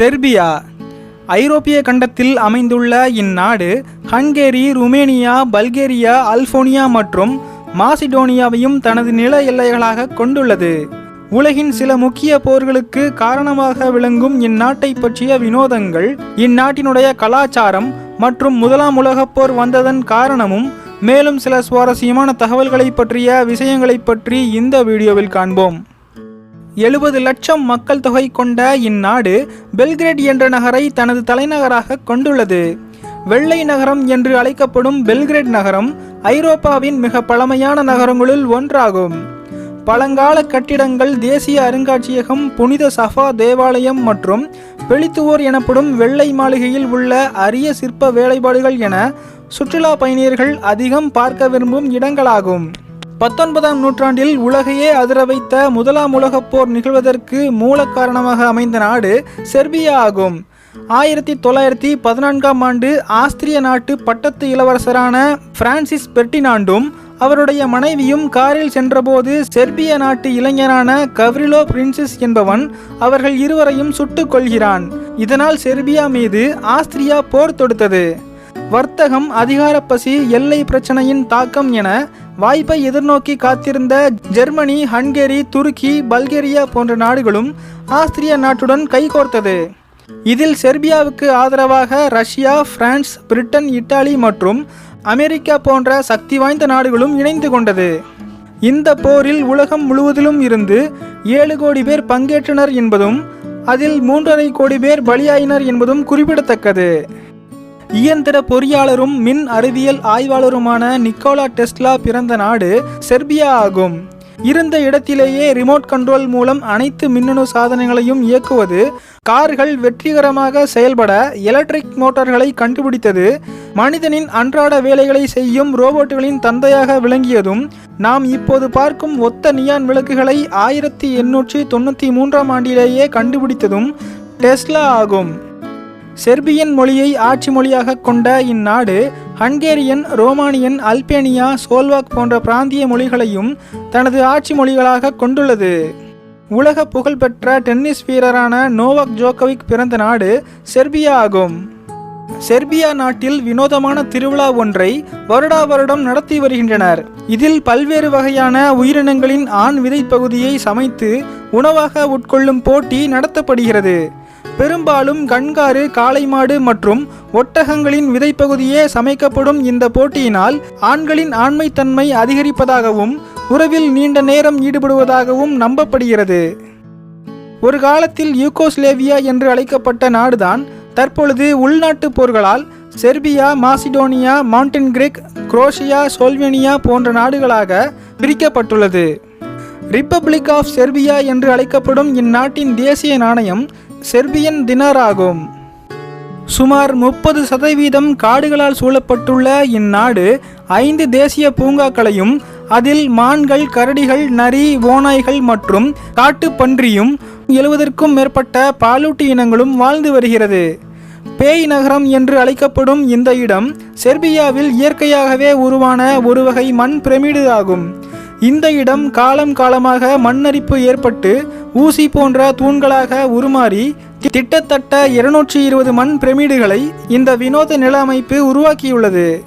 Serbia ஐரோப்பிய கண்டத்தில் அமைந்துள்ள இந்நாடு ஹங்கேரி ருமேனியா பல்கேரியா அல்போனியா மற்றும் மாசிடோனியாவையும் தனது நில எல்லைகளாக கொண்டுள்ளது. உலகின் சில முக்கிய போர்களுக்கு காரணமாக விளங்கும் இந்நாட்டை பற்றிய வினோதங்கள் இந்நாட்டினுடைய கலாச்சாரம் மற்றும் முதலாம் உலகப் போர் வந்ததன் காரணமும் மேலும் சில சுவாரஸ்யமான தகவல்களை பற்றிய விஷயங்களை பற்றி இந்த வீடியோவில் காண்போம். எழுபது லட்சம் மக்கள் தொகை கொண்ட இந்நாடு பெல்கிரேட் என்ற நகரை தனது தலைநகராக கொண்டுள்ளது. வெள்ளை நகரம் என்று அழைக்கப்படும் பெல்கிரேட் நகரம் ஐரோப்பாவின் மிக பழமையான நகரங்களுள் ஒன்றாகும். பழங்கால கட்டிடங்கள் தேசிய அருங்காட்சியகம் புனித சஃபா தேவாலயம் மற்றும் பெளித்துவோர் எனப்படும் வெள்ளை மாளிகையில் உள்ள அரிய சிற்ப வேலைப்பாடுகள் என சுற்றுலா பயணியர்கள் அதிகம் பார்க்க விரும்பும் இடங்களாகும். பத்தொன்பதாம் நூற்றாண்டில் உலகையே அதிர வைத்த முதலாம் உலகப் போர் நிகழ்வதற்கு மூல காரணமாக அமைந்த நாடு செர்பியா ஆகும். ஆயிரத்தி தொள்ளாயிரத்தி பதினான்காம் ஆண்டு ஆஸ்திரிய நாட்டு பட்டத்து இளவரசரான பிரான்சிஸ் பெர்டினாண்டும் அவருடைய மனைவியும் காரில் சென்றபோது செர்பிய நாட்டு இளைஞரான கவ்ரிலோ பிரின்சிஸ் என்பவன் அவர்கள் இருவரையும் சுட்டுக் கொள்கிறான் இதனால் செர்பியா மீது ஆஸ்திரியா போர் தொடுத்தது. வர்த்தகம் அதிகாரப்பசி எல்லை பிரச்சனையின் தாக்கம் என வாய்ப்பை எதிர்நோக்கி காத்திருந்த ஜெர்மனி ஹங்கேரி துருக்கி பல்கேரியா போன்ற நாடுகளும் ஆஸ்திரிய நாட்டுடன் கைகோர்த்தது இதில் செர்பியாவுக்கு ஆதரவாக ரஷ்யா பிரான்ஸ் பிரிட்டன் இத்தாலி மற்றும் அமெரிக்கா போன்ற சக்தி வாய்ந்த நாடுகளும் இணைந்து கொண்டது. இந்த போரில் உலகம் முழுவதிலும் இருந்து ஏழு கோடி பேர் பங்கேற்றனர் என்பதும் அதில் மூன்றரை கோடி பேர் பலியாயினர் என்பதும் குறிப்பிடத்தக்கது. இயந்திர பொறியாளரும் மின் அறிவியல் ஆய்வாளருமான நிக்கோலா டெஸ்லா பிறந்த நாடு செர்பியா ஆகும். இருந்த இடத்திலேயே ரிமோட் கண்ட்ரோல் மூலம் அனைத்து மின்னணு சாதனங்களையும் இயக்குவது கார்கள் வெற்றிகரமாக செயல்பட எலக்ட்ரிக் மோட்டார்களை கண்டுபிடித்தது மனிதனின் அன்றாட வேலைகளை செய்யும் ரோபோட்டுகளின் தந்தையாக விளங்கியதும் நாம் இப்போது பார்க்கும் ஒத்த நியான் விளக்குகளை ஆயிரத்தி எண்ணூற்றி தொண்ணூற்றி மூன்றாம் ஆண்டிலேயே கண்டுபிடித்ததும் டெஸ்லா ஆகும். செர்பியன் மொழியை ஆட்சி மொழியாக கொண்ட இந்நாடு ஹங்கேரியன் ரோமானியன் அல்பேனியா சோல்வாக் போன்ற பிராந்திய மொழிகளையும் தனது ஆட்சி மொழிகளாக கொண்டுள்ளது. உலக புகழ்பெற்ற டென்னிஸ் வீரரான நோவாக் ஜோக்கோவிக் பிறந்த நாடு செர்பியா ஆகும். செர்பியா நாட்டில் வினோதமான திருவிழா ஒன்றை வருடா வருடம் நடத்தி வருகின்றனர். இதில் பல்வேறு வகையான உயிரினங்களின் ஆண் விதை பகுதியை சமைத்து உணவாக உட்கொள்ளும் போட்டி நடத்தப்படுகிறது. பெரும்பாலும் கண்காரு காளை மாடு மற்றும் ஒட்டகங்களின் விதைப்பகுதியே சமைக்கப்படும் இந்த போட்டியினால் ஆண்களின் ஆண்மைத்தன்மை அதிகரிப்பதாகவும் உறவில் நீண்ட நேரம் ஈடுபடுவதாகவும் நம்பப்படுகிறது. ஒரு காலத்தில் யூகோஸ்லேவியா என்று அழைக்கப்பட்ட நாடுதான் தற்பொழுது உள்நாட்டு போர்களால் Serbia Macedonia Montenegro Croatia Slovenia போன்ற நாடுகளாக பிரிக்கப்பட்டுள்ளது. ரிப்பப்ளிக் ஆஃப் செர்பியா என்று அழைக்கப்படும் இந்நாட்டின் தேசிய நாணயம் செர்பியன் தினார் ஆகும் சுமார் முப்பது சதவீதம் காடுகளால் சூழப்பட்டுள்ள இந்நாடு ஐந்து தேசிய பூங்காக்களையும் அதில் மான்கள் கரடிகள் நரி ஓநாய்கள் மற்றும் காட்டுப்பன்றியும் எழுவதற்கும் மேற்பட்ட பாலூட்டி இனங்களும் வாழ்ந்து வருகிறது. பேய் நகரம் என்று அழைக்கப்படும் இந்த இடம் செர்பியாவில் இயற்கையாகவே உருவான ஒரு வகை மண் பிரமிடு ஆகும். இந்த இடம் காலம் காலமாக மண்ணரிப்பு ஏற்பட்டு ஊசி போன்ற தூண்களாக உருமாறி கிட்டத்தட்ட இருநூற்றி இருபது மண் பிரமிடுகளை இந்த வினோத நில அமைப்பு உருவாக்கியுள்ளது.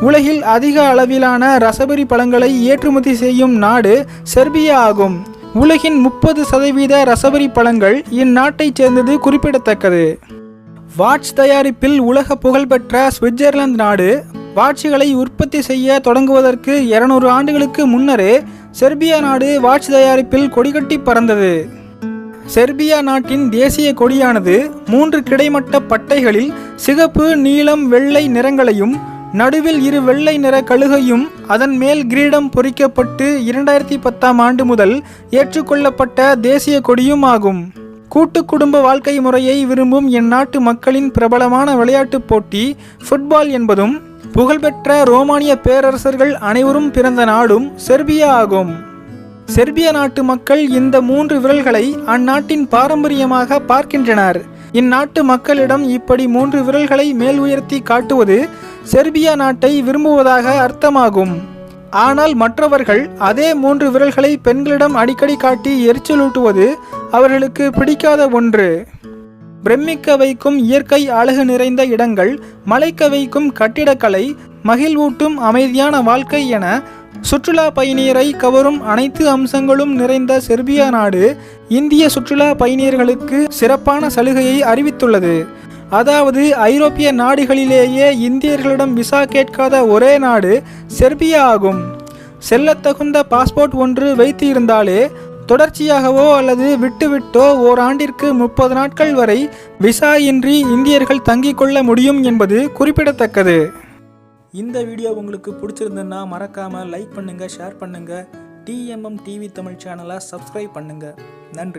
உலகில் அதிக அளவிலான ரசபரி பழங்களை ஏற்றுமதி செய்யும் நாடு செர்பியா ஆகும். உலகின் முப்பது சதவீத ரசபரி பழங்கள் இந்நாட்டைச் சேர்ந்தது குறிப்பிடத்தக்கது. வாட்ச் தயாரிப்பில் உலக புகழ்பெற்ற சுவிட்சர்லாந்து நாடு வாட்சுகளை உற்பத்தி செய்ய தொடங்குவதற்கு இருநூறு ஆண்டுகளுக்கு முன்னரே செர்பியா நாடு வாட்ச் தயாரிப்பில் கொடிகட்டி பறந்தது. செர்பியா நாட்டின் தேசிய கொடியானது மூன்று கிடைமட்ட பட்டைகளில் சிகப்பு நீலம் வெள்ளை நிறங்களையும் நடுவில் இரு வெள்ளை நிற கழுகையும் அதன் மேல் கிரீடம் பொறிக்கப்பட்டு இரண்டாயிரத்தி பத்தாம் ஆண்டு முதல் ஏற்றுக்கொள்ளப்பட்ட தேசிய கொடியும் ஆகும். கூட்டு குடும்ப வாழ்க்கை முறையை விரும்பும் இந்நாட்டு மக்களின் பிரபலமான விளையாட்டுப் போட்டி ஃபுட்பால் என்பதும் புகழ்பெற்ற ரோமானிய பேரரசர்கள் அனைவரும் பிறந்த நாடும் செர்பியா ஆகும். செர்பிய நாட்டு மக்கள் இந்த மூன்று விரல்களை அந்நாட்டின் பாரம்பரியமாக பார்க்கின்றனர். இந்நாட்டு மக்களிடம் இப்படி மூன்று விரல்களை மேல் உயர்த்தி காட்டுவது செர்பியா நாட்டை விரும்புவதாக அர்த்தமாகும். ஆனால் மற்றவர்கள் அதே மூன்று விரல்களை பெண்களிடம் அடிக்கடி காட்டி எரிச்சலூட்டுவது அவர்களுக்கு பிடிக்காத ஒன்று. பிரமிக்க வைக்கும் இயற்கை அழகு நிறைந்த இடங்கள் மலைக்க வைக்கும் கட்டிடக்கலை மகிழ்வூட்டும் அமைதியான வாழ்க்கை என சுற்றுலா பயணியரை கவரும் அனைத்து அம்சங்களும் நிறைந்த செர்பியா நாடு இந்திய சுற்றுலா பயணியர்களுக்கு சிறப்பான சலுகையை அறிவித்துள்ளது. அதாவது ஐரோப்பிய நாடுகளிலேயே இந்தியர்களிடம் விசா கேட்காத ஒரே நாடு செர்பியா ஆகும். செல்லத்தகுந்த பாஸ்போர்ட் ஒன்று வைத்து இருந்தாலே தொடர்ச்சியாகவோ அல்லது விட்டுவிட்டோ ஓராண்டிற்கு முப்பது நாட்கள் வரை விசா இன்றி இந்தியர்கள் தங்கிக் கொள்ள முடியும் என்பது குறிப்பிடத்தக்கது. இந்த வீடியோ உங்களுக்கு பிடிச்சிருந்ததுன்னா மறக்காமல் லைக் பண்ணுங்கள் ஷேர் பண்ணுங்கள் டிஎம்எம் டிவி தமிழ் சேனலை சப்ஸ்கிரைப் பண்ணுங்கள் நன்றி.